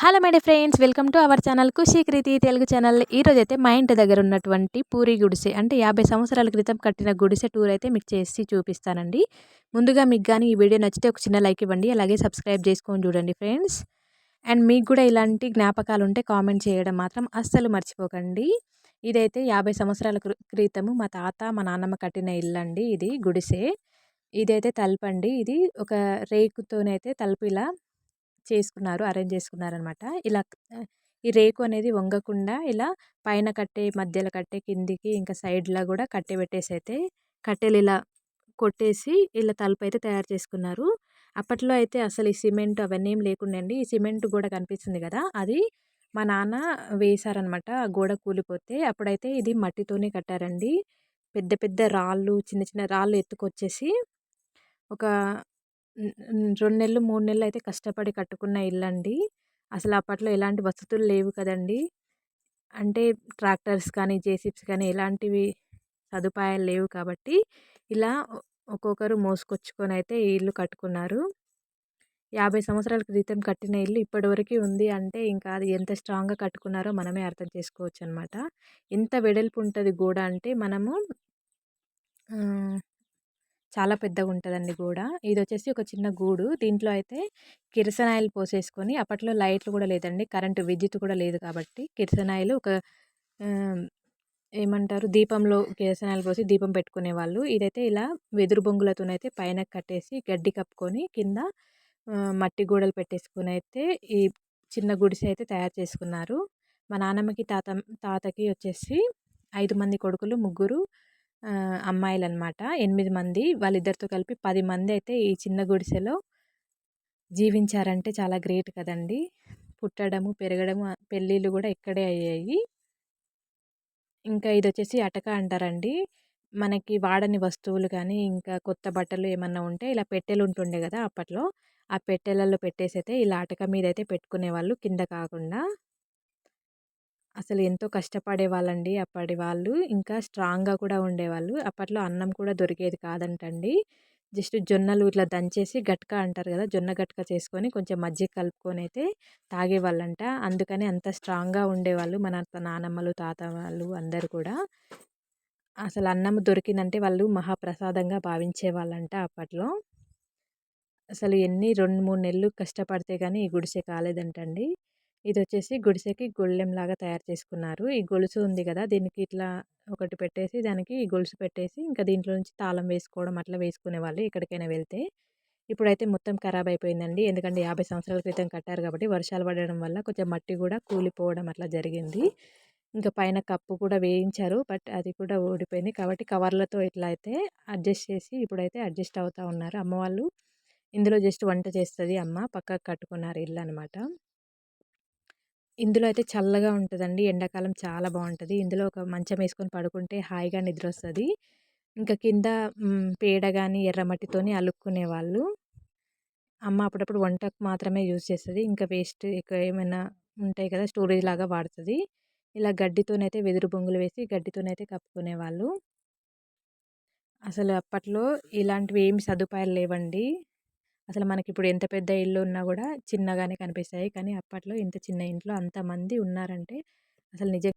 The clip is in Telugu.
Hello my friends welcome to our channel Khushi Kriti Telugu channel ఈరోజు అయితే మా ఇంటి దగ్గర ఉన్నటువంటి పూరి గుడిసె అంటే యాభై సంవత్సరాల క్రితం కట్టిన గుడిసె టూర్ అయితే మీకు చేసి చూపిస్తానండి. ముందుగా మీకు కానీ ఈ వీడియో నచ్చితే ఒక చిన్న లైక్ ఇవ్వండి అలాగే సబ్స్క్రైబ్ చేసుకొని చూడండి ఫ్రెండ్స్ అండ్ మీకు కూడా ఇలాంటి జ్ఞాపకాలు ఉంటే కామెంట్ చేయడం మాత్రం అస్సలు మర్చిపోకండి. ఇదైతే యాభై సంవత్సరాల క్రితము మా తాత మా నాన్నమ్మ కట్టిన ఇల్లు అండి ఇది గుడిసె. ఇదైతే తలుపండి ఇది ఒక రేకుతోనైతే తలుపు ఇలా చేసుకున్నారు అరేంజ్ చేసుకున్నారనమాట. ఇలా ఈ రేకు అనేది వంగకుండా ఇలా పైన కట్టే మధ్యలో కట్టే కిందికి ఇంకా సైడ్లో కూడా కట్టె పెట్టేసి అయితే కట్టెలు ఇలా కొట్టేసి ఇలా తలుపు అయితే తయారు చేసుకున్నారు. అప్పట్లో అయితే అసలు ఈ సిమెంట్ అవన్నీ ఏం లేకుండండి ఈ సిమెంట్ గోడ కనిపిస్తుంది కదా అది మా నాన్న వేశారనమాట. ఆ గోడ కూలిపోతే అప్పుడైతే ఇది మట్టితోనే కట్టారండి. పెద్ద పెద్ద రాళ్ళు చిన్న చిన్న రాళ్ళు ఎత్తుకొచ్చేసి ఒక రెండు నెలలు మూడు నెలలు అయితే కష్టపడి కట్టుకున్న ఇల్లండి. అసలు అప్పట్లో ఎలాంటి వసతులు లేవు కదండి. అంటే ట్రాక్టర్స్ కానీ జేసిప్స్ కానీ ఎలాంటివి సదుపాయాలు లేవు కాబట్టి ఇలా ఒక్కొక్కరు మోసుకొచ్చుకొని అయితే ఈ ఇల్లు కట్టుకున్నారు. యాభై సంవత్సరాల క్రితం కట్టిన ఇల్లు ఇప్పటివరకు ఉంది అంటే ఇంకా అది ఎంత స్ట్రాంగ్గా కట్టుకున్నారో మనమే అర్థం చేసుకోవచ్చు అనమాట ఎంత వెడల్పు ఉంటుంది గోడ అంటే మనము చాలా పెద్దగా ఉంటుందండి గూడ. ఇది వచ్చేసి ఒక చిన్న గూడు. దీంట్లో అయితే కిరసనాయిల్ పోసేసుకొని అప్పట్లో లైట్లు కూడా లేదండి. కరెంటు విద్యుత్ కూడా లేదు కాబట్టి కిరసనాయిల్ ఒక ఏమంటారు? దీపంలో కిరసనాయిల్ పోసి దీపం పెట్టుకునే వాళ్ళు ఇదైతే ఇలా వెదురు బొంగులతోనైతే పైన కట్టేసి గడ్డి కప్పుకొని కింద మట్టి గోడలు పెట్టేసుకొని అయితే ఈ చిన్న గుడిసె అయితే తయారు చేసుకున్నారు. మా నాన్నమ్మకి తాత తాతకి వచ్చేసి ఐదు మంది కొడుకులు ముగ్గురు అమ్మాయిలన్నమాట ఎనిమిది మంది. వాళ్ళిద్దరితో కలిపి పది మంది అయితే ఈ చిన్న గుడిసెలో జీవించారంటే చాలా గ్రేట్ కదండి. పుట్టడము పెరగడము పెళ్ళిళ్ళు కూడా ఇక్కడే అయ్యాయి. ఇంకా ఇది వచ్చేసి అటక అంటారండి. మనకి వాడని వస్తువులు కానీ ఇంకా కొత్త బట్టలు ఏమన్నా ఉంటే ఇలా పెట్టెలు ఉంటుండే కదా అప్పట్లో. ఆ పెట్టెలలో పెట్టేసి అయితే ఇలా అటక మీద అయితే పెట్టుకునేవాళ్ళు కింద కాకుండా. అసలు ఎంతో కష్టపడే వాళ్ళండి అప్పటి వాళ్ళు. ఇంకా స్ట్రాంగ్గా కూడా ఉండేవాళ్ళు. అప్పట్లో అన్నం కూడా దొరికేది కాదంటండి. జస్ట్ జొన్నలు ఇట్లా దంచేసి గట్క అంటారు కదా జొన్న గట్క చేసుకొని కొంచెం మజ్జిగ కలుపుకొని అయితే తాగేవాళ్ళంట. అందుకని అంత స్ట్రాంగ్గా ఉండేవాళ్ళు మన నానమ్మలు తాత వాళ్ళు అందరు కూడా. అసలు అన్నం దొరికిందంటే వాళ్ళు మహాప్రసాదంగా భావించే వాళ్ళంట అప్పట్లో. అసలు ఎన్ని రెండు మూడు నెలలు కష్టపడితే కానీ ఈ గుడిసె కాలేదంటండి. ఇది వచ్చేసి గుడిసెకి లాగా తయారు చేసుకున్నారు. ఈ గొలుసు ఉంది కదా దీనికి ఇట్లా ఒకటి పెట్టేసి దానికి ఈ గొలుసు పెట్టేసి ఇంకా దీంట్లో నుంచి తాళం వేసుకోవడం అట్లా వేసుకునే వాళ్ళు ఎక్కడికైనా వెళ్తే. ఇప్పుడైతే మొత్తం ఖరాబ్ అయిపోయిందండి. ఎందుకంటే యాభై సంవత్సరాల క్రితం కట్టారు కాబట్టి వర్షాలు పడడం వల్ల కొంచెం మట్టి కూడా కూలిపోవడం అట్లా జరిగింది. ఇంకా పైన కప్పు కూడా వేయించారు బట్ అది కూడా ఊడిపోయింది. కాబట్టి కవర్లతో ఇట్లా అయితే అడ్జస్ట్ చేసి ఇప్పుడైతే అడ్జస్ట్ అవుతూ ఉన్నారు అమ్మ వాళ్ళు. ఇందులో జస్ట్ వంట చేస్తుంది అమ్మ పక్కకు కట్టుకున్నారు ఇల్లు అనమాట ఇందులో అయితే చల్లగా ఉంటుందండి. ఎండాకాలం చాలా బాగుంటుంది ఇందులో ఒక మంచం వేసుకొని పడుకుంటే హాయిగా నిద్ర వస్తుంది ఇంకా కింద పేడ కానీ ఎర్రమట్టితోని అలుక్కునే వాళ్ళు. అమ్మ అప్పుడప్పుడు వంటకు మాత్రమే యూజ్ చేస్తుంది. ఇంకా వేస్ట్ ఎక్కువ ఏమైనా ఉంటాయి కదా స్టోరేజ్ లాగా వాడుతుంది. ఇలా గడ్డితోనైతే వెదురు బొంగులు వేసి గడ్డితోనైతే కప్పుకునేవాళ్ళు అసలు అప్పట్లో ఇలాంటివి ఏమి సదుపాయాలు లేవండి. అసలు మనకి ఇప్పుడు ఎంత పెద్ద ఇల్లు ఉన్నా కూడా చిన్నగానే కనిపిస్తాయి. కానీ అప్పట్లో ఇంత చిన్న ఇంట్లో అంతమంది ఉన్నారంటే అసలు నిజంగా